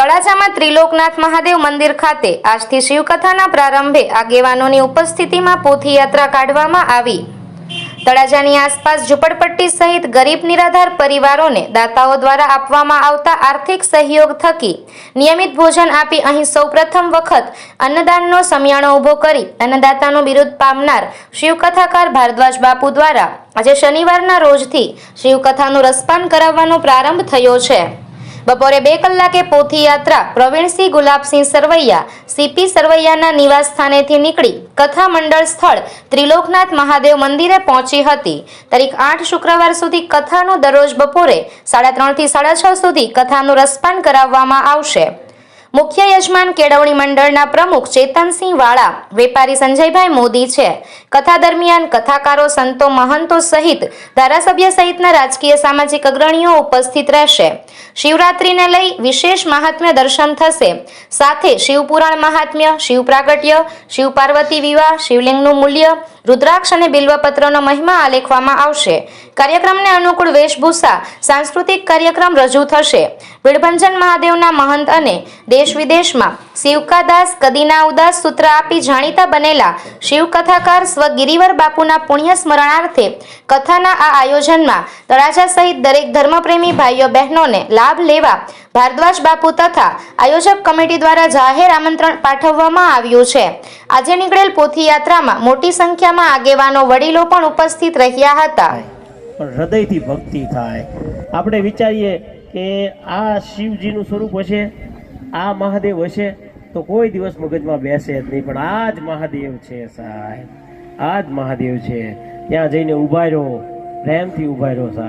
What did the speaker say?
તળાજામાં ત્રિલોકનાથ મહાદેવ મંદિર ખાતે આજથી શિવકથાના પ્રારંભે આગેવાનોની ઉપસ્થિતિમાં પોથીયાત્રા કાઢવામાં આવી. તળાજાની આસપાસ ઝૂંપડપટ્ટી સહિત ગરીબ નિરાધાર પરિવારોને દાતાઓ દ્વારા આપવામાં આવતા આર્થિક સહયોગ થકી નિયમિત ભોજન આપી અહીં સૌપ્રથમ વખત અન્નદાનનો સમિયાણો ઊભો કરી અન્નદાતાનું બિરુદ પામનાર શિવકથાકાર ભારદ્વાજ બાપુ દ્વારા આજે શનિવારના રોજથી શિવકથાનું રસપાન કરાવવાનો પ્રારંભ થયો છે. બપોરે બે કલાકે પોથી યાત્રા પ્રવીણસિંહ ગુલાબસિંહ સરવૈયા, સીપી સરવૈયાના નિવાસ સ્થાનેથી નીકળી કથા મંડળ સ્થળ ત્રિલોકનાથ મહાદેવ મંદિરે પહોંચી હતી. તારીખ આઠ શુક્રવાર સુધી કથાનું દરરોજ બપોરે સાડા ત્રણથી સાડા છ સુધી કથાનું રસપાન કરાવવામાં આવશે. મુખ્ય યજમાન કેળવણી મંડળના પ્રમુખ ચેતનસિંહ વાળા, વેપારી સંજયભાઈ મોદી છે. કથા દરમિયાન કથાકારો, સંતો, મહંતો સહિત ધારાસભ્ય સહિતના રાજકીય સામાજિક અગ્રણીઓ ઉપસ્થિત રહેશે. શિવરાત્રીને લઈ વિશેષ મહાત્મ્ય દર્શન થશે. સાથે શિવપુરાણ મહાત્મ્ય, શિવ પ્રાગટ્ય, શિવ પાર્વતી વિવાહ, શિવલિંગનું મૂલ્ય, રુદ્રાક્ષ અને બિલ્વપત્રનો મહિમા આલેખવામાં આવશે. કાર્યક્રમને અનુકૂળ વેશભૂષા, સાંસ્કૃતિક કાર્યક્રમ રજૂ થશે. વિડભંજન મહાદેવના મહંત અને દેશ વિદેશમાં શિવકાદાસ કદીના ઉદાસ સૂત્ર આપી જાણીતા બનેલા શિવકથાકાર સ્વ ગિરિવર બાપુના પુણ્ય સ્મરણાર્થે કથાના આ આયોજનમાં તળાજા સહિત દરેક ધર્મપ્રેમી ભાઈઓ બહેનોને લાભ લેવા ભારદ્વાજ બાપુ તથા આયોજક કમિટી દ્વારા જાહેર આમંત્રણ પાઠવવામાં આવ્યું છે. આજે નીકળેલ પોથીયાત્રામાં મોટી સંખ્યામાં આગેવાનો વડીલો પણ ઉપસ્થિત રહ્યા હતા. હૃદયથી ભક્તિ થાય. આપણે વિચારીએ કે આ શિવજીનું સ્વરૂપ હશે? આ મહાદેવ હશે તો કોઈ દિવસ મગજમાં બેસે જ નહીં. પણ આ જ મહાદેવ છે સાહેબ. આ જ મહાદેવ છે. ત્યાં જઈને ઊભા રહો. પ્રેમથી ઊભા રહો સાહેબ.